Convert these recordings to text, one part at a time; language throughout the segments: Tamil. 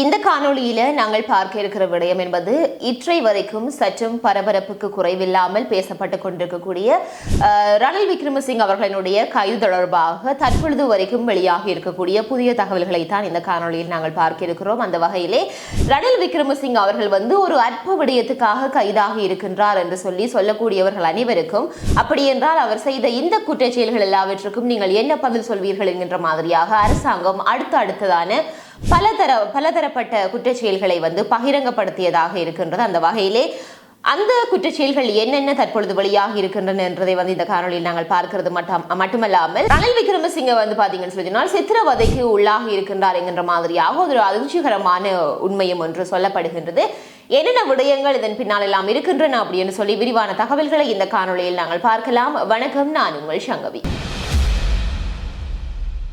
இந்த காணொளியில நாங்கள் பார்க்க இருக்கிற விடயம் என்பது இற்றை வரைக்கும் சற்றும் பரபரப்புக்கு குறைவில்லாமல் பேசப்பட்டு கொண்டிருக்கக்கூடிய ரணில் விக்ரமசிங் அவர்களினுடைய கைது தொடர்பாக தற்பொழுது வரைக்கும் வெளியாகி இருக்கக்கூடிய புதிய தகவல்களை தான் இந்த காணொளியில் நாங்கள் பார்க்க இருக்கிறோம். அந்த வகையிலே ரணில் விக்ரமசிங் அவர்கள் வந்து ஒரு அற்ப விடயத்துக்காக கைதாகி இருக்கின்றார் என்று சொல்லி சொல்லக்கூடியவர்கள் அனைவருக்கும் அப்படி என்றால் அவர் செய்த இந்த குற்றச்செயல்கள் எல்லாவற்றுக்கும் நீங்கள் என்ன பதில் சொல்வீர்கள் என்கின்ற மாதிரியாக அரசாங்கம் அடுத்த அடுத்ததான பலதர பலதரப்பட்ட குற்றச்செயல்களை வந்து பகிரங்கப்படுத்தியதாக இருக்கின்றது. அந்த வகையிலே அந்த குற்றச்செயல்கள் என்னென்ன தற்பொழுது வழியாக இருக்கின்றன என்றதை வந்து இந்த காணொலியில் நாங்கள் பார்க்கிறது மட்டும் மட்டுமல்லாமல் ரணில் விக்ரமசிங்க வந்து பாத்தீங்கன்னு சொல்லி சித்திரவதைக்கு உள்ளாக இருக்கின்றார் என்கின்ற மாதிரியாக ஒரு அதிர்ச்சிகரமான உண்மையும் ஒன்று சொல்லப்படுகின்றது. என்னென்ன விடயங்கள் இதன் பின்னால் எல்லாம் இருக்கின்றன அப்படின்னு சொல்லி விரிவான தகவல்களை இந்த காணொலியில் நாங்கள் பார்க்கலாம். வணக்கம் நான் உங்கள் சங்கவி.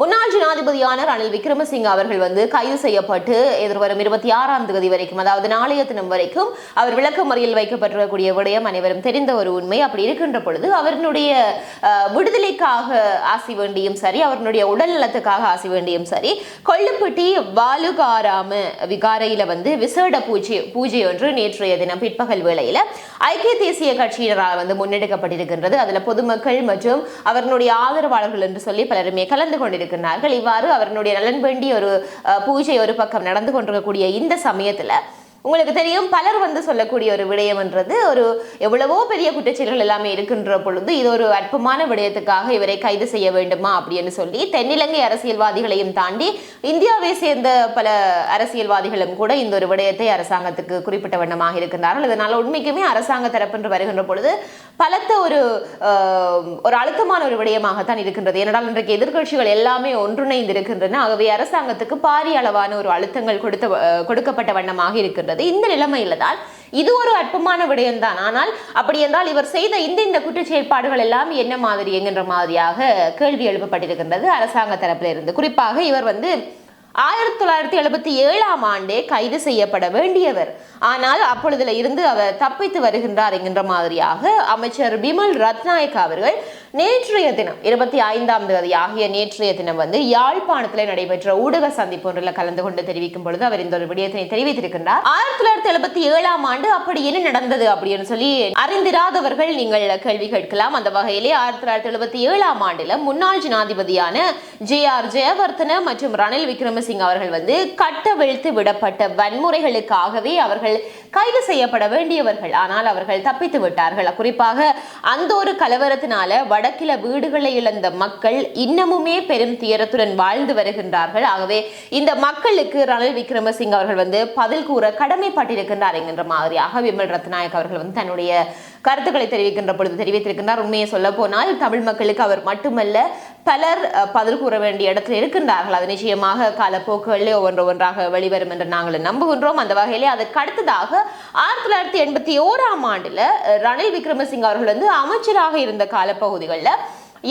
முன்னாள் ஜனாதிபதியான ரணில் விக்ரமசிங்க அவர்கள் வந்து கைது செய்யப்பட்டு எதிர்வரும் இருபத்தி ஆறாம் தேதி வரைக்கும் அதாவது நாளைய தினம் வரைக்கும் அவர் விளக்கமறியல் வைக்கப்பட்டிருக்கக்கூடிய விடயம் அனைவரும் தெரிந்த ஒரு உண்மை. அப்படி இருக்கின்ற பொழுது அவருடைய விடுதலைக்காக ஆசி வேண்டியும் சரி அவருடைய உடல் நலத்துக்காக ஆசி வேண்டியும் சரி கொள்ளுப்பட்டி பாலுகாராம விகாரையில வந்து விசேட பூஜை பூஜை ஒன்று நேற்றைய தினம் பிற்பகல் வேளையில ஐக்கிய தேசிய கட்சியினரால் வந்து முன்னெடுக்கப்பட்டிருக்கின்றது. அதுல பொதுமக்கள் மற்றும் அவர்களுடைய ஆதரவாளர்கள் என்று சொல்லி பலருமே கலந்து கொண்டிருக்கிறார்கள். இவ்வாறு அவர்களுடைய நலன் வேண்டி ஒரு பூஜை ஒரு பக்கம் நடந்து கொண்டிருக்கக்கூடிய இந்த சமயத்தில் உங்களுக்கு தெரியும் பலர் வந்து சொல்லக்கூடிய ஒரு விடயம்ன்றது ஒரு எவ்வளவோ பெரிய குற்றச்செயல்கள் எல்லாமே இருக்கின்ற பொழுது இது ஒரு அற்பமான விடயத்துக்காக இவரை கைது செய்ய வேண்டுமா அப்படின்னு சொல்லி தென்னிலங்கை அரசியல்வாதிகளையும் தாண்டி இந்தியாவை சேர்ந்த பல அரசியல்வாதிகளும் கூட இந்த ஒரு விடயத்தை அரசாங்கத்துக்கு குறிப்பிட்ட வண்ணமாக இருக்கின்றார்கள். இதனால் உண்மைக்குமே அரசாங்க தரப்பென்று வருகின்ற பொழுது பலத்த ஒரு ஒரு அழுத்தமான ஒரு விடயமாகத்தான் இருக்கின்றது. ஏனென்றால் இன்றைக்கு எதிர்க்கட்சிகள் எல்லாமே ஒன்றிணைந்து இருக்கின்றன ஆகவே அரசாங்கத்துக்கு பாரிய அளவான ஒரு அழுத்தங்கள் கொடுத்த கொடுக்கப்பட்ட வண்ணமாக இருக்கின்றது. இந்த நிலைமையில தான் இது ஒரு அற்பமான விடயம்தான். ஆனால் அப்படி என்றால் இவர் செய்த இந்த இந்த குற்றச்செயற்பாடுகள் எல்லாம் என்ன மாதிரி என்கின்ற மாதிரியாக கேள்வி எழுப்பப்பட்டிருக்கின்றது. அரசாங்க தரப்பில் இருந்து குறிப்பாக இவர் வந்து ஆயிரத்தி தொள்ளாயிரத்தி எழுபத்தி ஏழாம் ஆண்டே கைது செய்யப்பட வேண்டியவர். ஆனால் அப்பொழுதுல இருந்து அவர் தப்பித்து வருகின்றார் என்கின்ற மாதிரியாக அமைச்சர் பிமல் ரத்நாயக் அவர்கள் நேற்றைய தினம் இருபத்தி ஐந்தாம் தேதி ஆகிய நேற்றைய தினம் வந்து யாழ்ப்பாணத்தில் நடைபெற்ற ஊடக சந்திப்பு ஒன்றில் கலந்து கொண்டு தெரிவிக்கும் பொழுது அவர் இந்த ஒரு விடயத்தினை தெரிவித்திருக்கின்றார். ஆயிரத்தி தொள்ளாயிரத்தி எழுபத்தி ஏழாம் ஆண்டு அப்படி என்ன நடந்தது அப்படின்னு சொல்லி அறிந்திராதவர்கள் நீங்கள் கேள்வி கேட்கலாம். அந்த வகையிலே ஆயிரத்தி தொள்ளாயிரத்தி எழுபத்தி ஏழாம் ஆண்டுல முன்னாள் ஜனாதிபதியான ஜே ஆர் ஜெயவர்தன மற்றும் ரணில் விக்ரமசிங்க அவர்கள் வந்து கட்டவிழ்த்து விடப்பட்ட வன்முறைகளுக்காகவே அவர்கள் கைது செய்யப்பட வேண்டியவர்கள். ஆனால் அவர்கள் தப்பித்து விட்டார்கள். குறிப்பாக அந்த ஒரு கலவரத்தினால வடக்கில வீடுகளை இழந்த மக்கள் இன்னமுமே பெரும் துயரத்துடன் வாழ்ந்து வருகின்றார்கள். ஆகவே இந்த மக்களுக்கு ரணில் விக்ரமசிங் அவர்கள் வந்து பதில் கூற கடமைப்பட்டிருக்கின்றார் என்கின்ற மாதிரியாக விமல் ரத்நாயக் அவர்கள் வந்து தன்னுடைய கருத்துக்களை தெரிவிக்கின்ற பொழுது தெரிவித்திருக்கின்றார். உண்மையை சொல்ல போனால் தமிழ் மக்களுக்கு அவர் மட்டுமல்ல பலர் பதில் கூற வேண்டிய இடத்தில் இருக்கின்றார்கள். அது நிச்சயமாக காலப்போக்குகளிலே ஒவ்வொன்று ஒன்றாக வெளிவரும் என்று நாங்கள் நம்புகின்றோம். அந்த வகையிலே அதற்கு அடுத்ததாக ஆயிரத்தி தொள்ளாயிரத்தி எண்பத்தி ஓராம் ஆண்டில் ரணில் விக்ரமசிங்க அவர்கள் வந்து அமைச்சராக இருந்த காலப்பகுதிகளில்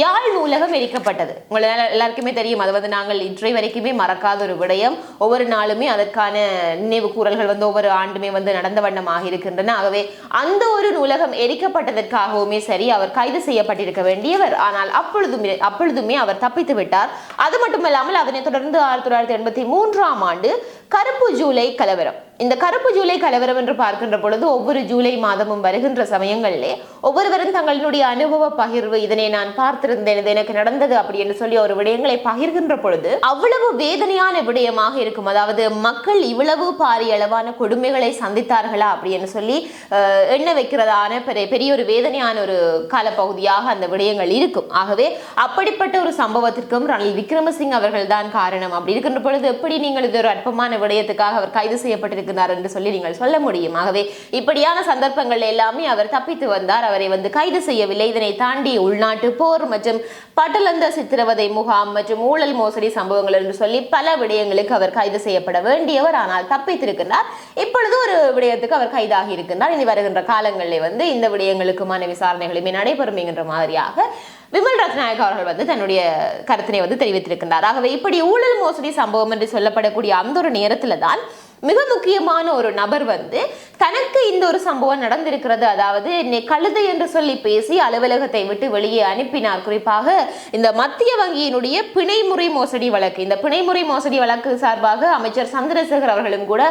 யாழ் நூலகம் எரிக்கப்பட்டது. உங்களை எல்லாருக்குமே தெரியும். அது வந்து நாங்கள் இன்றை வரைக்குமே மறக்காத ஒரு விடயம். ஒவ்வொரு நாளுமே அதற்கான நினைவு கூறல்கள் வந்து ஒவ்வொரு ஆண்டுமே வந்து நடந்த வண்ணமாக இருக்கின்றன. ஆகவே அந்த ஒரு நூலகம் எரிக்கப்பட்டதற்காகவுமே சரி அவர் கைது செய்யப்பட்டிருக்க வேண்டியவர். ஆனால் அப்பொழுதுமே அப்பொழுதுமே அவர் தப்பித்து விட்டார். அது மட்டுமல்லாமல் அதனைத் தொடர்ந்து ஆயிரத்தி தொள்ளாயிரத்தி எண்பத்தி மூன்றாம் ஆண்டு கருப்பு ஜூலை கலவரம். இந்த கருப்பு ஜூலை கலவரம் என்று பார்க்கின்ற பொழுது ஒவ்வொரு ஜூலை மாதமும் வருகின்ற சமயங்களிலே ஒவ்வொருவரும் தங்களுடைய அனுபவ பகிர்வு இதனை நான் பார்த்திருந்தேன் இது எனக்கு நடந்தது அப்படி என்று சொல்லி ஒரு விடயங்களை பகிர்கின்ற பொழுது அவ்வளவு வேதனையான விடயமாக இருக்கும். அதாவது மக்கள் இவ்வளவு பாரிய அளவான கொடுமைகளை சந்தித்தார்களா அப்படின்னு சொல்லி அஹ், எண்ண வைக்கிறதான பெரிய பெரிய ஒரு வேதனையான ஒரு காலப்பகுதியாக அந்த விடயங்கள் இருக்கும். ஆகவே அப்படிப்பட்ட ஒரு சம்பவத்திற்கும் ரணில் விக்ரமசிங் அவர்கள் தான் காரணம். அப்படி இருக்கின்ற பொழுது எப்படி நீங்கள் இது ஒரு அற்பமான விடயத்துக்காக அவர் கைது இருக்கிறார் என்று சொல்லி நீங்கள் சொல்ல முடியும். ஆகவே இப்படியான சந்தர்ப்பங்கள் எல்லாமே அவர் தப்பித்து வந்தார். அவரை வந்து கைது செய்யவில்லை. இதனை தாண்டி உள்நாட்டு போர் மற்றும் பட்டலந்த சித்திரவதை முகாம் மற்றும் ஊழல் மோசடி சம்பவங்கள் என்று சொல்லி பல விடயங்களுக்கு அவர் கைது செய்யப்பட வேண்டியவர். ஆனால் தப்பித்திருக்கிறார் இப்பொழுது ஒரு விடயத்துக்கு அவர் கைதாகி இருக்கின்றார். இனி வருகின்ற காலங்களில் வந்து இந்த விடயங்களுக்குமான விசாரணைகளுமே நடைபெறும் என்கின்ற மாதிரியாக விமல் ரத்நாயக் அவர்கள் வந்து தன்னுடைய கருத்தினை வந்து தெரிவித்திருக்கின்றார். ஆகவே இப்படி ஊழல் மோசடி சம்பவம் என்று சொல்லப்படக்கூடிய அந்த ஒரு நேரத்தில் தான் மிக முக்கியமான ஒரு நபர் வந்து தனக்கு இந்த ஒரு சம்பவம் நடந்திருக்கிறது. அதாவது கழுதை என்று சொல்லி பேசி அலுவலகத்தை விட்டு வெளியே அனுப்பினார். குறிப்பாக இந்த மத்திய வங்கியினுடைய பிணைமுறை மோசடி வழக்கு. இந்த பிணைமுறை மோசடி வழக்கு சார்பாக அமைச்சர் சந்திரசேகர் அவர்களும் கூட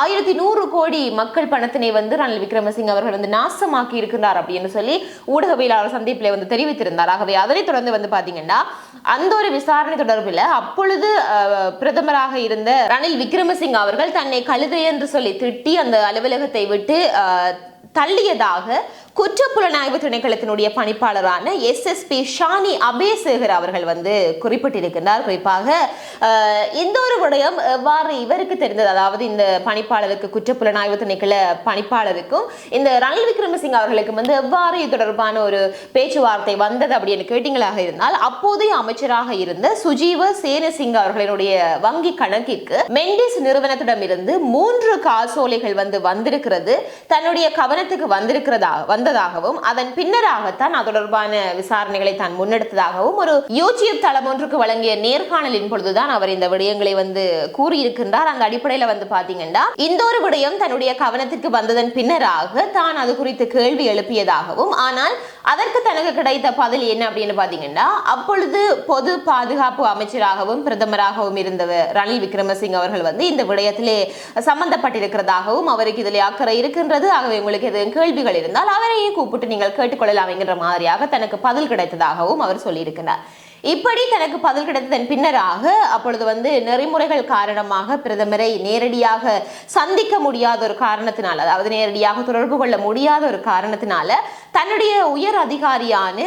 ஆயிரத்தி நூறு கோடி மக்கள் பணத்தினை வந்து ரணில் விக்ரமசிங்க அவர்கள் வந்து நாசமாக்கி இருக்கிறார் அப்படின்னு சொல்லி ஊடகவியலாளர் சந்திப்பில் வந்து தெரிவித்திருந்தார். ஆகவே அதனைத் தொடர்ந்து வந்து பாத்தீங்கன்னா அந்த ஒரு விசாரணை தொடர்பில் அப்பொழுது பிரதமராக இருந்த ரணில் விக்ரமசிங்க அவர்கள் தன்னை கழுதை என்று சொல்லி திட்டி அந்த அலுவலகத்தை விட்டு தள்ளியதாக குற்றப்புலனாய்வு திணைக்களத்தினுடைய பணிப்பாளரான எஸ்எஸ்பி ஷானி அபேசேகர் அவர்கள் வந்து குறிப்பிட்டிருக்கின்றார். குறிப்பாக இந்த ஒரு விடயம் எவ்வாறு இவருக்கு தெரிந்தது? அதாவது இந்த பணிப்பாளருக்கு குற்றப்புலனாய்வு திணைக்கள பணிப்பாளருக்கும் இந்த ரணில் விக்ரமசிங்க அவர்களுக்கும் வந்து எவ்வாறு இது தொடர்பான ஒரு பேச்சுவார்த்தை வந்தது அப்படின்னு கேட்டீங்களாக இருந்தால் அப்போதைய அமைச்சராக இருந்த சுஜீவ சேனசிங்க அவர்களினுடைய வங்கி கணக்கிற்கு மெண்டிஸ் நிறுவனத்திடம் இருந்து மூன்று காசோலைகள் வந்து வந்திருக்கிறது. தன்னுடைய கவனத்துக்கு வந்திருக்கிறதா வந்த கொடுத்ததாகவும் அதன் பின்னராகத்தான் அது தொடர்பான விசாரணைகளை தான் முன்னெடுத்ததாகவும் ஒரு யூடியூப் தளம் ஒன்றுக்கு வழங்கிய நேர்காணலின் பொழுதுதான் அவர் இந்த விடயங்களை வந்து கூறியிருக்கின்றார். அந்த அடிப்படையில் வந்து பாத்தீங்கன்னா இந்த ஒரு விடயம் தன்னுடைய கவனத்திற்கு வந்ததன் பின்னராக தான் அது குறித்து கேள்வி எழுப்பியதாகவும் ஆனால் அதற்கு தனக்கு கிடைத்த பதில் என்ன அப்படின்னு பார்த்தீங்கன்னா அப்பொழுது பொது பாதுகாப்பு அமைச்சராகவும் பிரதமராகவும் இருந்தவர் ரணில் விக்ரமசிங் அவர்கள் வந்து இந்த விடயத்திலே சம்பந்தப்பட்டிருக்கிறதாகவும் அவருக்கு இதில் அக்கறை இருக்கின்றது. ஆகவே உங்களுக்கு எதுவும் கேள்விகள் இருந்தால் அவரையே கூப்பிட்டு நீங்கள் கேட்டுக்கொள்ளலாம் என்கிற மாதிரியாக தனக்கு பதில் கிடைத்ததாகவும் அவர் சொல்லியிருக்கிறார். இப்படி தனக்கு பதில் கிடைத்ததன் பின்னராக அப்பொழுது வந்து நெறிமுறைகள் காரணமாக பிரதமரை நேரடியாக சந்திக்க முடியாத ஒரு காரணத்தினால் அதாவது நேரடியாக தொடர்பு கொள்ள முடியாத ஒரு காரணத்தினால தன்னுடைய உயர் அதிகாரியான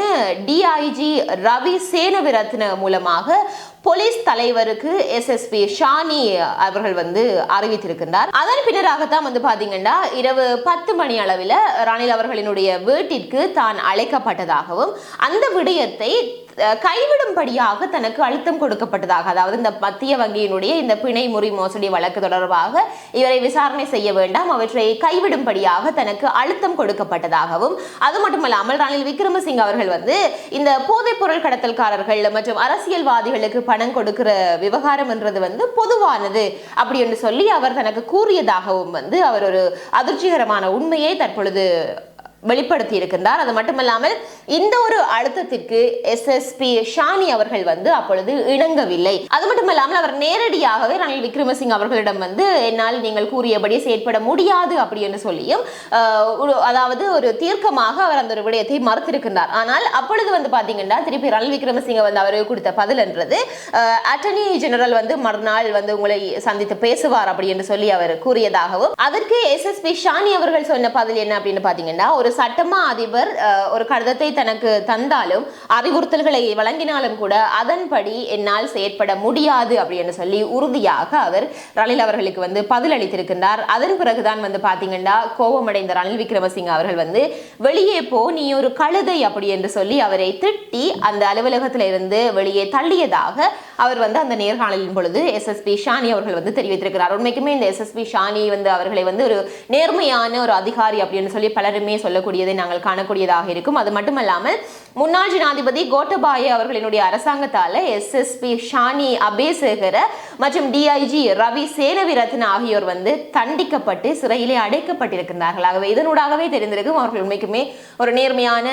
டிஐஜி ரவி சேனவிரத்ன மூலமாக போலீஸ் தலைவருக்கு எஸ்எஸ்பி ஷானி அவர்கள் வந்து அறிவித்திருக்கின்றார். அதன் பின்னராகத்தான் வந்து பாத்தீங்கன்னா இரவு பத்து மணி அளவில் ரணில் அவர்களினுடைய வீட்டிற்கு தான் அழைக்கப்பட்டதாகவும் அந்த விடயத்தை கைவிடும்படியாக தனக்கு அழுத்தம் கொடுக்கப்பட்டதாக அதாவது இந்த மத்திய வங்கியினுடைய இந்த பிணை முறி மோசடி வழக்கு தொடர்பாக இவரை விசாரணை செய்ய வேண்டாம். அவற்றை கைவிடும்படியாக தனக்கு அழுத்தம் கொடுக்கப்பட்டதாகவும் அது மட்டுமல்லாமல் ரணில் விக்ரமசிங் அவர்கள் வந்து இந்த போதைப் பொருள் கடத்தல்காரர்கள் மற்றும் அரசியல்வாதிகளுக்கு பணம் கொடுக்கிற விவகாரம் என்றது வந்து பொதுவானது அப்படி என்று சொல்லி அவர் தனக்கு கூறியதாகவும் வந்து அவர் ஒரு அதிர்ச்சிகரமான உண்மையை தற்பொழுது வெளிப்படுத்தி இருக்கின்றார் அது மட்டுமல்லாமல் இந்த ஒரு அழுத்தத்திற்கு எஸ்எஸ்பி ஷானி அவர்கள் வந்து அப்பொழுது இணங்கவில்லை. அது மட்டுமல்லாமல் அவர் நேரடியாகவே ரணில் விக்ரமசிங் அவர்களிடம் வந்து என்னால் நீங்கள் கூறியபடி செயற்பட முடியாது அப்படி என்று சொல்லியும் அதாவது ஒரு தீர்க்கமாக அவர் அந்த ஒரு விடயத்தை மறுத்திருக்கின்றார். ஆனால் அப்பொழுது வந்து பாத்தீங்கன்னா திருப்பி ரணில் விக்ரமசிங்க வந்து அவருக்கு கொடுத்த பதில் என்றது அட்டர்னி ஜெனரல் வந்து மறுநாள் வந்து உங்களை சந்தித்து பேசுவார் அப்படி என்று சொல்லி அவர் கூறியதாகவும் அதற்கு எஸ்எஸ்பி ஷானி அவர்கள் சொன்ன பதில் என்ன அப்படின்னு பாத்தீங்கன்னா ஒரு சட்டமா அதிபர் ஒரு கடிதத்தை தனக்கு தந்தாலும் அறிவுறுத்தல்களை வழங்கினாலும் கூட அதன்படி என்னால் செயற்பட முடியாது அப்படின்னு சொல்லி உறுதியாக அவர் ரணில் அவர்களுக்கு வந்து பதில் அளித்திருக்கின்றார் அதன் பிறகுதான் வந்து பாத்தீங்கன்னா கோபமடைந்த ரணில் விக்ரமசிங்க அவர்கள் வந்து வெளியே போ நீ ஒரு கழுதை அப்படி என்று சொல்லி அவரை திட்டி அந்த அலுவலகத்திலிருந்து வெளியே தள்ளியதாக அவர் வந்து அந்த நேர்காணலின் பொழுது எஸ்எஸ்பி ஷானி அவர்கள் வந்து தெரிவித்திருக்கிறார். உண்மைக்குமே இந்த எஸ்எஸ்பி ஷானி வந்து அவர்களை வந்து ஒரு நேர்மையான ஒரு அதிகாரி அப்படின்னு சொல்லி பலருமே சொல்லக்கூடியதை நாங்கள் காணக்கூடியதாக இருக்கும். அது மட்டுமல்லாமல் முன்னாள் ஜனாதிபதி கோட்டபாய அவர்களினுடைய அரசாங்கத்தால் எஸ்எஸ்பி ஷானி அபேசேகர மற்றும் டிஐஜி ரவி சேனவிரத்ன ஆகியோர் வந்து தண்டிக்கப்பட்டு சிறையிலே அடைக்கப்பட்டிருக்கின்றார்கள். ஆகவே இதனூடாகவே தெரிந்திருக்கும் அவர்கள் உண்மைக்குமே ஒரு நேர்மையான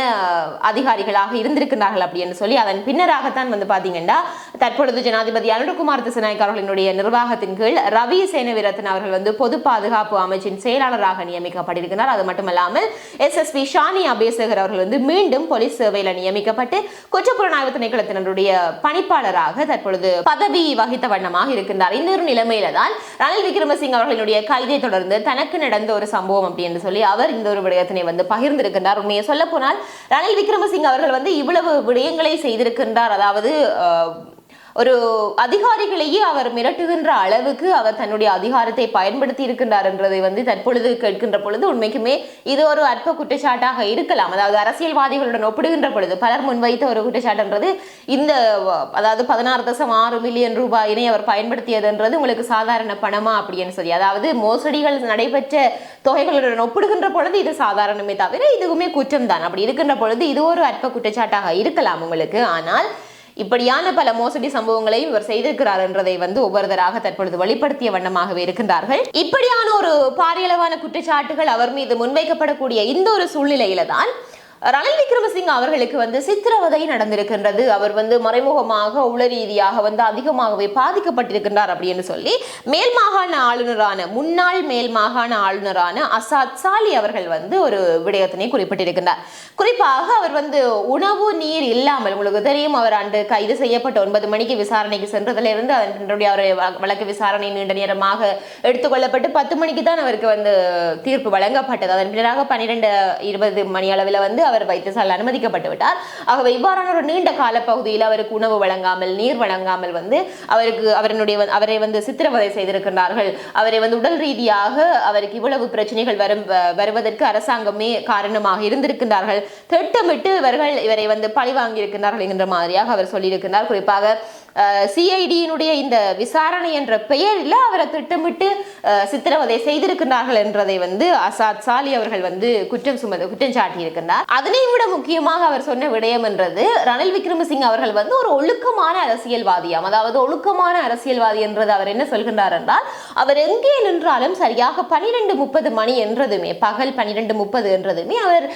அதிகாரிகளாக இருந்திருக்கிறார்கள் அப்படின்னு சொல்லி அதன் பின்னராகத்தான் வந்து பாத்தீங்கன்னா தற்பொழுது ஜனாதிபதி அனுரகுமார் திசநாயக் அவர்களினுடைய நிர்வாகத்தின் கீழ் ரவி சேனவிரத்ன அவர்கள் வந்து பொது பாதுகாப்பு அமைச்சின் செயலாளராக நியமிக்கப்பட்டிருக்கிறார். அது மட்டுமல்லாமல் எஸ்எஸ்பி ஷானி அபேசகர் அவர்கள் வந்து மீண்டும் போலீஸ் சேவையில் நியமிக்கப்பட்டு குற்றப்புலனாய்வு திணைக்களத்தினருடைய பணிப்பாளராக தற்பொழுது பதவி வகித்த வண்ணமாக இருக்கின்றார். இந்த ஒரு நிலைமையில தான் ரணில் விக்ரமசிங்க அவர்களினுடைய கைதை தொடர்ந்து தனக்கு நடந்த ஒரு சம்பவம் அப்படின்னு சொல்லி அவர் இந்த ஒரு விடயத்தினை வந்து பகிர்ந்திருக்கின்றார். உண்மையை சொல்ல போனால் ரணில் விக்ரமசிங்க அவர்கள் வந்து இவ்வளவு விடயங்களை செய்திருக்கின்றார். அதாவது அஹ், ஒரு அதிகாரிகளையே அவர் மிரட்டுகின்ற அளவுக்கு அவர் தன்னுடைய அதிகாரத்தை பயன்படுத்தி இருக்கின்றார் என்றதை வந்து தற்பொழுது கேட்கின்ற பொழுது உண்மைக்குமே இது ஒரு அற்ப குற்றச்சாட்டாக இருக்கலாம். அதாவது அரசியல்வாதிகளுடன் ஒப்பிடுகின்ற பொழுது பலர் முன்வைத்த ஒரு குற்றச்சாட்டுன்றது இந்த அதாவது பதினாறு தசம் ஆறு மில்லியன் ரூபாயினை அவர் பயன்படுத்தியதுன்றது உங்களுக்கு சாதாரண பணமா அப்படின்னு சொல்லி அதாவது மோசடிகள் நடைபெற்ற தொகைகளுடன் ஒப்பிடுகின்ற பொழுது இது சாதாரணமே தவிர இதுவுமே குற்றம் தான் அப்படி இருக்கின்ற பொழுது இது ஒரு அற்ப குற்றச்சாட்டாக இருக்கலாம் உங்களுக்கு. ஆனால் இப்படியான பல மோசடி சம்பவங்களையும் இவர் செய்திருக்கிறார் என்றதை வந்து ஒவ்வொருத்தராக தற்பொழுது வெளிப்படுத்திய வண்ணமாகவே இருக்கின்றார்கள். இப்படியான ஒரு பாரியளவான குற்றச்சாட்டுகள் அவர் மீது முன்வைக்கப்படக்கூடிய இந்த ஒரு சூழ்நிலையில தான் ரணில் விக்ரமசிங்க அவர்களுக்கு வந்து சித்திரவதை நடந்திருக்கின்றது. அவர் வந்து மறைமுகமாக உள ரீதியாக வந்து அதிகமாகவே பாதிக்கப்பட்டிருக்கின்றார் அப்படின்னு சொல்லி மேல் மாகாண ஆளுநரான முன்னாள் மேல் மாகாண ஆளுநரான அசாத் சாலி அவர்கள் வந்து ஒரு விடயத்தினை குறிப்பிட்டிருக்கின்றார். குறிப்பாக அவர் வந்து உணவு நீர் இல்லாமல் உங்களுக்கு தெரியும் அவர் அன்று கைது செய்யப்பட்ட ஒன்பது மணிக்கு விசாரணைக்கு சென்றதிலிருந்து அதனுடைய அவருடைய வ- வழக்கு விசாரணை நீண்ட நேரமாக எடுத்துக்கொள்ளப்பட்டு பத்து மணிக்கு தான் அவருக்கு வந்து தீர்ப்பு வழங்கப்பட்டது. அதன் பின்னராக பன்னிரெண்டு இருபது மணி அளவில் வந்து அவர் வைத்தியசாலையில் அனுமதிக்கப்பட்டு விட்டார். ஆகவே இவ்வாறான ஒரு நீண்ட கால பகுதியில் அவருக்கு உணவு வழங்காமல் நீர் வழங்காமல் வந்து அவருக்கு அவரனுடைய அவரை வந்து சித்திரவதை செய்திருக்கின்றார்கள். அவரை வந்து உடல் ரீதியாக அவருக்கு இவ்வளவு பிரச்சனைகள் வரும் வருவதற்கு அரசாங்கமே காரணமாக இருந்திருக்கின்றார்கள். திட்டமிட்டு இவர்கள் இவரை வந்து பழி வாங்கியிருக்கின்றார்கள் என்கின்ற மாதிரியாக அவர் சொல்லியிருக்கிறார் குறிப்பாக சிஐடியினுடைய இந்த விசாரணை என்ற பெயரில் அவரை திட்டமிட்டு சித்திரவதை செய்திருக்கிறார்கள் என்றதை வந்து அசாத் சாலி அவர்கள் வந்து குற்றம் சுமத குற்றம் சாட்டியிருக்கிறார். அதனை விட முக்கியமாக அவர் சொன்ன விடயம் என்றது ரணில் விக்ரமசிங் அவர்கள் வந்து ஒரு ஒழுக்கமான அரசியல்வாதியாம். அதாவது ஒழுக்கமான அரசியல்வாதி என்றது அவர் என்ன சொல்கின்றார் என்றால் அவர் எங்கே நின்றாலும் சரியாக பனிரெண்டு முப்பது மணி என்றதுமே பகல் பனிரெண்டு முப்பது என்றதுமே அவர்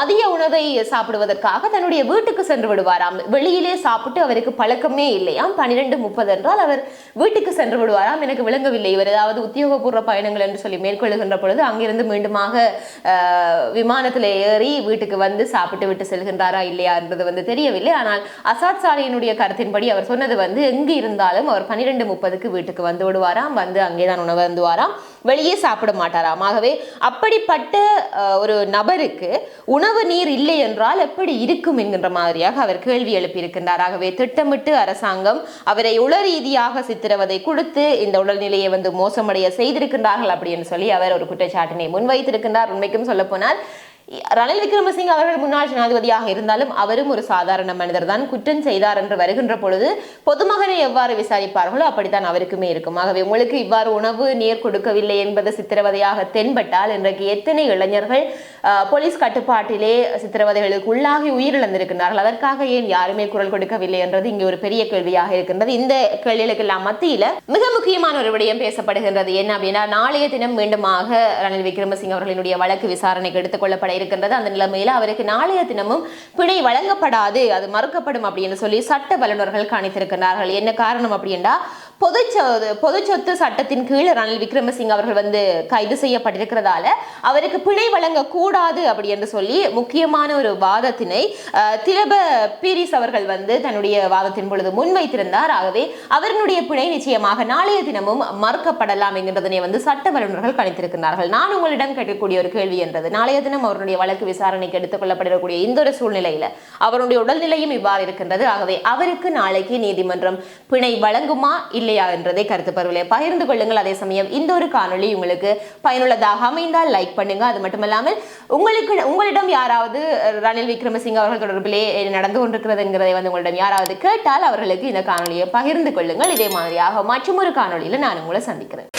மதிய உணவை சாப்பிடுவதற்காக தன்னுடைய வீட்டுக்கு சென்று விடுவாராம். வெளியிலே சாப்பிட்டு அவருக்கு பழக்கமே இல்லை. இல்லையாம் பன்னிரெண்டு முப்பது என்றால் அவர் வீட்டுக்கு சென்று விடுவாராம் எனக்கு விளங்கவில்லை இவர் ஏதாவது உத்தியோகபூர்வ பயணங்கள் என்று சொல்லி மேற்கொள்ளுகின்ற பொழுது அங்கிருந்து மீண்டுமாக விமானத்தில் ஏறி வீட்டுக்கு வந்து சாப்பிட்டு விட்டு செல்கின்றாரா இல்லையா என்பது வந்து தெரியவில்லை. ஆனால் அசாத் சாலையினுடைய கருத்தின்படி அவர் சொன்னது வந்து எங்கு இருந்தாலும் அவர் பன்னிரெண்டு முப்பதுக்கு வீட்டுக்கு வந்து விடுவாராம் வந்து அங்கேதான் உணவருந்துவாராம். வெளியே சாப்பிட மாட்டாராம். ஆகவே அப்படிப்பட்ட ஒரு நபருக்கு உணவு நீர் இல்லை என்றால் எப்படி இருக்கும் என்கின்ற மாதிரியாக அவர் கேள்வி எழுப்பியிருக்கின்றார். ஆகவே திட்டமிட்டு அரசாங்கம் அவரை உள ரீதியாக சித்திரவதை கொடுத்து இந்த உடல்நிலையை வந்து மோசமடைய செய்திருக்கின்றார்கள் அப்படின்னு சொல்லி அவர் ஒரு குற்றச்சாட்டினை முன்வைத்திருக்கின்றார். உண்மைக்கும் சொல்ல போனால் ரணில் விக்ரமசிங்க அவர்கள் முன்னாள் ஜனாதிபதியாக இருந்தாலும் அவரும் ஒரு சாதாரண மனிதர் தான். குற்றம் செய்தார் என்று வருகின்ற பொழுது பொதுமகனை எவ்வாறு விசாரிப்பார்களோ அப்படித்தான் அவருக்குமே இருக்கும். ஆகவே உங்களுக்கு இவ்வாறு உணவு நீர் கொடுக்கவில்லை என்பது சித்திரவதையாக தென்பட்டால் இன்றைக்கு எத்தனை இளைஞர்கள் போலீஸ் கட்டுப்பாட்டிலே சித்திரவதைகளுக்கு உள்ளாகி உயிரிழந்திருக்கிறார்கள். அதற்காக ஏன் யாருமே குரல் கொடுக்கவில்லை என்றது இங்கே ஒரு பெரிய கேள்வியாக இருக்கின்றது. இந்த கேள்விகளுக்கெல்லாம் மத்தியில மிக முக்கியமான ஒரு விடயம் பேசப்படுகின்றது. என்ன அப்படின்னா நாளைய தினம் மீண்டுமாக ரணில் விக்ரமசிங்க அவர்களினுடைய வழக்கு விசாரணைக்கு எடுத்துக் கொள்ளப்பட இருக்கின்றது. அந்த நிலைமையில அவருக்கு நாளைய தினமும் பிணை வழங்கப்படாது அது மறுக்கப்படும் அப்படின்னு சொல்லி சட்ட வல்லுநர்கள் கணித்திருக்கிறார்கள். என்ன காரணம் அப்படின்னா பொது பொது சொத்து சட்டத்தின் கீழ் ரணில் விக்ரமசிங் அவர்கள் வந்து கைது செய்யப்பட்டிருக்கிறதால அவருக்கு பிணை வழங்கக்கூடாது அப்படி என்று சொல்லி முக்கியமான ஒரு வாதத்தினை திலப பீரிஸ் அவர்கள் வந்து தன்னுடைய வாதத்தின் பொழுது முன்வைத்திருந்தார். ஆகவே அவர்களுடைய பிணை நிச்சயமாக நாளைய தினமும் மறுக்கப்படலாம் என்கின்றதனை வந்து சட்ட வல்லுநர்கள் கணித்திருக்கிறார்கள் நான் உங்களிடம் கேட்கக்கூடிய ஒரு கேள்வி என்றது. நாளைய தினம் அவருடைய வழக்கு விசாரணைக்கு எடுத்துக் கொள்ளப்படக்கூடிய இந்த ஒரு சூழ்நிலையில அவருடைய உடல்நிலையும் இவ்வாறு இருக்கின்றது. ஆகவே அவருக்கு நாளைக்கு நீதிமன்றம் பிணை வழங்குமா இல்லை இல்லையா என்றதை கருத்து பருவலை பகிர்ந்து கொள்ளுங்கள். அதே சமயம் இந்த ஒரு காணொலி உங்களுக்கு பயனுள்ளதாக அமைந்தால் லைக் பண்ணுங்க. அது மட்டுமல்லாமல் உங்களுக்கு உங்களிடம் யாராவது ரணில் விக்ரமசிங்க அவர்கள் தொடர்பிலே நடந்து கொண்டிருக்கிறதுங்கிறதை வந்து உங்களிடம் யாராவது கேட்டால் அவர்களுக்கு இந்த காணொலியை பகிர்ந்து கொள்ளுங்கள். இதே மாதிரியாக மற்றும் ஒரு காணொலியில் நான் உங்களை சந்திக்கிறேன்.